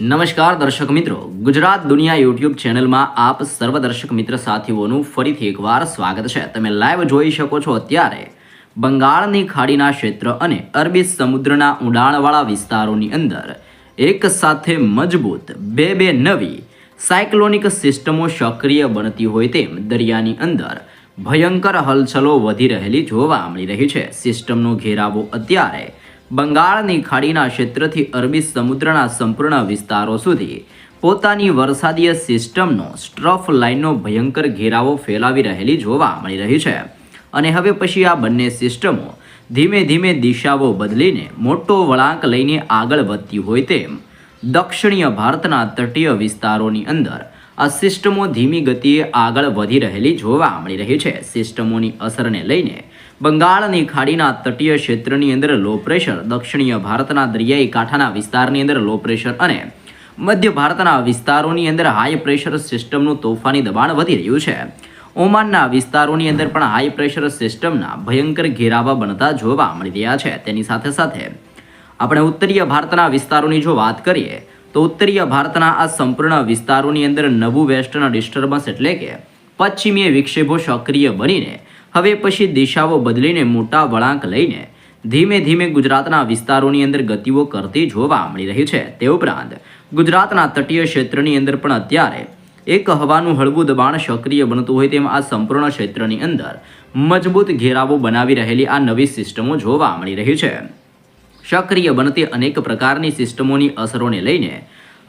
નમસ્કાર દર્શક મિત્રો. ગુજરાત દુનિયા યુટ્યુબ ચેનલમાં આપ સર્વ દર્શક મિત્ર સાથીઓનું ફરીથી એકવાર સ્વાગત છે. તમે લાઈવ જોઈ શકો છો અત્યારે બંગાળની ખાડીના ક્ષેત્ર અને અરબી સમુદ્રના ઊંડાણવાળા વિસ્તારોની અંદર એક સાથે મજબૂત બે બે નવી સાયક્લોનિક સિસ્ટમો સક્રિય બનતી હોય તેમ દરિયાની અંદર ભયંકર હલચલો વધી રહેલી જોવા મળી રહી છે. સિસ્ટમનો ઘેરાવો અત્યારે બંગાળની ખાડીના ક્ષેત્રથી અરબી સમુદ્રના સંપૂર્ણ વિસ્તારો સુધી પોતાની વરસાદીય સિસ્ટમનો સ્ટ્રફ લાઇનનો ભયંકર ઘેરાવો ફેલાવી રહેલી જોવા મળી રહી છે. અને હવે પછી આ બંને સિસ્ટમો ધીમે ધીમે દિશાઓ બદલીને મોટો વળાંક લઈને આગળ વધતી હોય તેમ દક્ષિણીય ભારતના તટીય વિસ્તારોની અંદર આ સિસ્ટમો ધીમી ગતિએ આગળ વધી રહેલી જોવા મળી રહી છે. સિસ્ટમોની અસરને લઈને બંગાળની ખાડીના તટીય ક્ષેત્રની અંદર લો પ્રેશર, દક્ષિણીય ભારતના દરિયાઈ કાંઠાના વિસ્તારની અંદર લો પ્રેશર અને મધ્ય ભારતના વિસ્તારોની અંદર હાઈ પ્રેશર સિસ્ટમનું તોફાની દબાણ વધી રહ્યું છે. ઓમાનના વિસ્તારોની અંદર પણ હાઈ પ્રેશર સિસ્ટમના ભયંકર ઘેરાવા બનતા જોવા મળી રહ્યા છે. તેની સાથે સાથે આપણે ઉત્તરીય ભારતના વિસ્તારોની જો વાત કરીએ, તો ઉત્તરીય ભારતના આ સંપૂર્ણ વિસ્તારોની અંદર નવું વેસ્ટર્ન ડિસ્ટર્બન્સ એટલે કે પશ્ચિમીય વિક્ષેપો સક્રિય બનીને હવે પછી દિશાઓ બદલીને મોટા વળાંક લઈને ધીમે ધીમે ગુજરાતના વિસ્તારોની અંદર ગતિઓ કરતી જોવા મળી રહી છે. તે ઉપરાંત ગુજરાતના તટીય ક્ષેત્રની અંદર પણ અત્યારે એક હવાનું હળવું દબાણ સક્રિય બનતું હોય તેમ આ સંપૂર્ણ ક્ષેત્રની અંદર મજબૂત ઘેરાવો બનાવી રહેલી આ નવી સિસ્ટમો જોવા મળી રહી છે. સક્રિય બનતી અનેક પ્રકારની સિસ્ટમોની અસરોને લઈને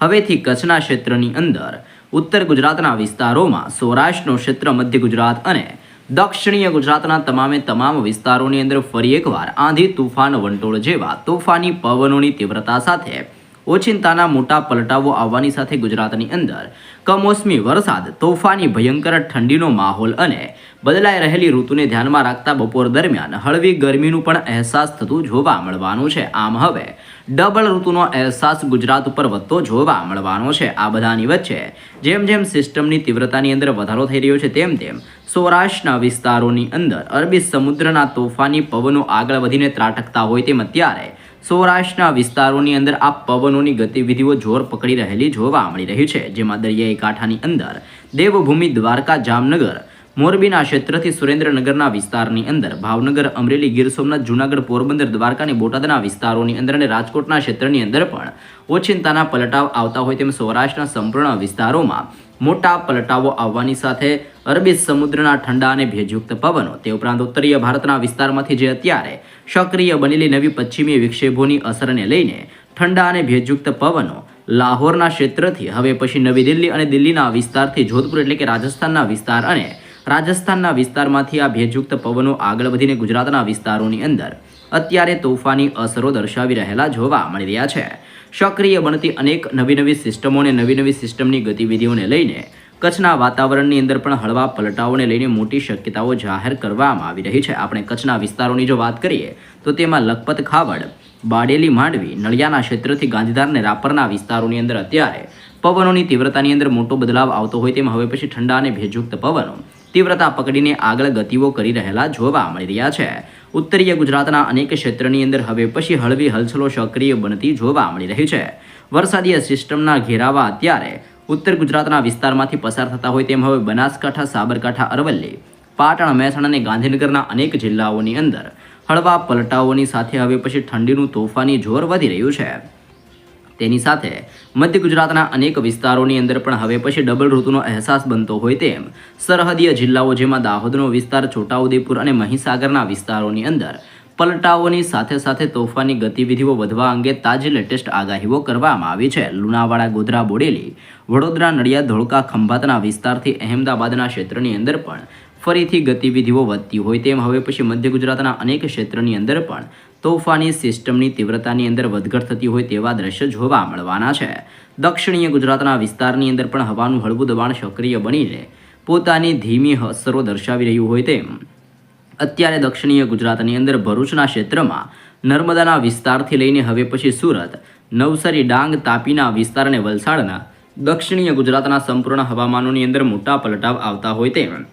હવેથી કચ્છના ક્ષેત્રની અંદર ઉત્તર ગુજરાતના વિસ્તારોમાં સૌરાષ્ટ્રનું ક્ષેત્ર, મધ્ય ગુજરાત અને દક્ષિણીય ગુજરાતના તમામે તમામ વિસ્તારોની અંદર ફરી એકવાર આંધી તુફાન વંટોળ જેવા તોફાની પવનોની તીવ્રતા સાથે ઓચિંતાના મોટા પલટાવો આવવાની સાથે ગુજરાતની અંદર કમોસમી વરસાદ, તોફાની ભયંકર ઠંડીનો માહોલ અને બદલાઈ રહેલી ઋતુને ધ્યાનમાં રાખતા બપોર દરમિયાન હળવી ગરમીનું પણ અહેસાસ થતું જોવા મળવાનું છે. આમ હવે ડબલ ઋતુનો અહેસાસ ગુજરાત ઉપર વધતો જોવા મળવાનો છે. આ બધાની વચ્ચે જેમ જેમ સિસ્ટમની તીવ્રતાની અંદર વધારો થઈ રહ્યો છે, તેમ તેમ સૌરાષ્ટ્રના વિસ્તારોની અંદર અરબી સમુદ્રના તોફાની પવનો આગળ વધીને ત્રાટકતા હોય તેમ અત્યારે સૌરાષ્ટ્રના વિસ્તારોની અંદર આ પવનોની ગતિવિધિઓ જોર પકડી રહેલી જોવા મળી રહી છે, જેમાં દરિયાઈ કાંઠાની અંદર દેવભૂમિ દ્વારકા જામનગર, મોરબીના ક્ષેત્રથી સુરેન્દ્રનગરના વિસ્તારની અંદર, ભાવનગર, અમરેલી, ગીર સોમનાથ, જૂનાગઢ, પોરબંદર, દ્વારકા અને બોટાદના વિસ્તારોની અંદર અને રાજકોટના ક્ષેત્રની અંદર પણ ઓચિંતાના પલટાવ આવતા હોય તેમ સૌરાષ્ટ્રના સંપૂર્ણ વિસ્તારોમાં મોટા પલટાવો આવવાની સાથે અરબી સમુદ્રના ઠંડા અને ભેજયુક્ત પવનો. તે ઉપરાંત ઉત્તરીય ભારતના વિસ્તારમાંથી જે અત્યારે સક્રિય બનેલી નવી પશ્ચિમી વિક્ષેપોની અસરને લઈને ઠંડા અને ભેજયુક્ત પવનો લાહોરના ક્ષેત્રથી, હવે પછી નવી દિલ્હી અને દિલ્હીના વિસ્તારથી, જોધપુર એટલે કે રાજસ્થાનના વિસ્તાર અને રાજસ્થાનના વિસ્તારમાંથી આ ભેજયુક્ત પવનો આગળ વધીને ગુજરાતના વિસ્તારોની અંદર અત્યારે તોફાની અસરો દર્શાવી રહેલા જોવા મળી રહ્યા છે. સક્રિય બનતી અનેક નવી નવી સિસ્ટમો અને નવી નવી સિસ્ટમની ગતિવિધિઓને લઈને કચ્છના વાતાવરણની અંદર પણ હળવા પલટાઓને લઈને મોટી શક્યતાઓ જાહેર કરવામાં આવી રહી છે. આપણે કચ્છના વિસ્તારોની જો વાત કરીએ, તો તેમાં લખપત ખાવડ, બાડેલી માંડવી, નળિયાના ક્ષેત્રથી ગાંધીધાર અને રાપરના વિસ્તારોની અંદર અત્યારે પવનોની તીવ્રતાની અંદર મોટો બદલાવ આવતો હોય તેમ હવે પછી ઠંડા અને ભેજયુક્ત પવનો તીવ્રતા પકડીને આગળ ગતિઓ કરી રહેલા જોવા મળી રહ્યા છે. ઉત્તરીય ગુજરાતના અનેક ક્ષેત્રની અંદર હવે પછી હળવી હલચલો સક્રિય બનતી જોવા મળી રહી છે. વરસાદીય સિસ્ટમના ઘેરાવા અત્યારે ઉત્તર ગુજરાતના વિસ્તારમાંથી પસાર થતા હોય તેમ હવે બનાસકાંઠા, સાબરકાંઠા, અરવલ્લી, પાટણ, મહેસાણા અને ગાંધીનગરના અનેક જિલ્લાઓની અંદર હળવા પલટાઓની સાથે હવે પછી ઠંડીનું તોફાની જોર વધી રહ્યું છે. તેની સાથે મધ્ય ગુજરાતના અનેક વિસ્તારોની અંદર પણ હવે પછી ડબલ ઋતુનો અહેસાસ બનતો હોય તેમ સરહદીય જિલ્લાઓ જેમાં દાહોદનો વિસ્તાર, છોટાઉદેપુર અને મહીસાગરના વિસ્તારોની અંદર પલટાઓની સાથે સાથે તોફાની ગતિવિધિઓ વધવા અંગે તાજી લેટેસ્ટ આગાહીઓ કરવામાં આવી છે. લુણાવાડા, ગોધરા, બોડેલી, વડોદરા, નડિયાદ, ધોળકા, ખંભાતના વિસ્તારથી અહેમદાબાદના ક્ષેત્રની અંદર પણ ફરીથી ગતિવિધિઓ વધતી હોય તેમ હવે પછી મધ્ય ગુજરાતના અનેક ક્ષેત્રની અંદર પણ તોફાની સિસ્ટમની તીવ્રતાની અંદર વધઘટ થતી હોય તેવા દ્રશ્ય જોવા મળવાના છે. દક્ષિણીય ગુજરાતના વિસ્તારની અંદર પણ હવાનું હળવું દબાણ સક્રિય બનીને પોતાની ધીમી અસરો દર્શાવી રહ્યું હોય તેમ. અત્યારે દક્ષિણીય ગુજરાતની અંદર ભરૂચના ક્ષેત્રમાં નર્મદાના વિસ્તારથી લઈને હવે પછી સુરત, નવસારી, ડાંગ, તાપીના વિસ્તાર અને વલસાડના દક્ષિણીય ગુજરાતના સંપૂર્ણ હવામાનોની અંદર મોટા પલટાવ આવતા હોય તેમ.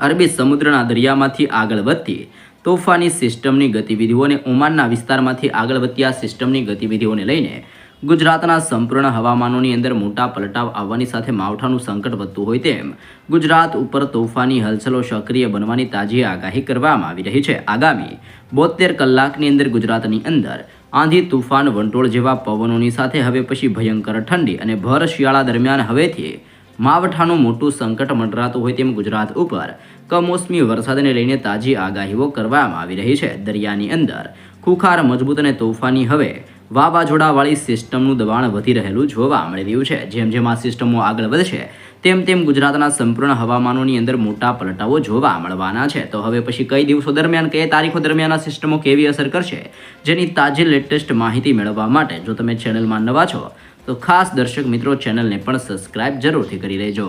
અરબી સમુદ્રના દરિયામાંથી આગળ વધતી તોફાની સિસ્ટમની ગતિવિધિઓને ઓમાનના વિસ્તારમાંથી આગળ વધતી આ સિસ્ટમની ગતિવિધિઓને લઈને ગુજરાતના સંપૂર્ણ હવામાનોની અંદર મોટા પલટાવ આવવાની સાથે માવઠાનું સંકટ વધતું હોય તેમ ગુજરાત ઉપર તોફાની હલચલો સક્રિય બનવાની તાજી આગાહી કરવામાં આવી રહી છે. આગામી બોતેર કલાકની અંદર ગુજરાતની અંદર આંધી તુફાન વંટોળ જેવા પવનોની સાથે હવે પછી ભયંકર ઠંડી અને ભર શિયાળા દરમિયાન હવેથી માવઠાનું મોટું સંકટ મંડરાતું હોય તેમ ગુજરાત ઉપર. કમોસમી વરસાદને લઈને તાજી આગાહીઓ કરવામાં આવી રહી છે દરિયાની અંદર. ખુખાર મજબૂત અને તોફાની હવે. વાવાઝોડાવાળી સિસ્ટમનું દબાણ વધી રહેલું જોવા મળી રહ્યું છે. જેમ જેમ આ સિસ્ટમો આગળ વધશે, તેમ તેમ ગુજરાતના સંપૂર્ણ હવામાનોની અંદર મોટા પલટાઓ જોવા મળવાના છે. તો હવે પછી કઈ દિવસો દરમિયાન, કઈ તારીખો દરમિયાન આ સિસ્ટમો કેવી અસર કરશે? જેની તાજી લેટેસ્ટ માહિતી મેળવવા માટે જો તમે ચેનલમાં નવા છો તો ખાસ દર્શક મિત્રો ચેનલને પણ સબસ્ક્રાઇબ જરૂરથી કરી લેજો.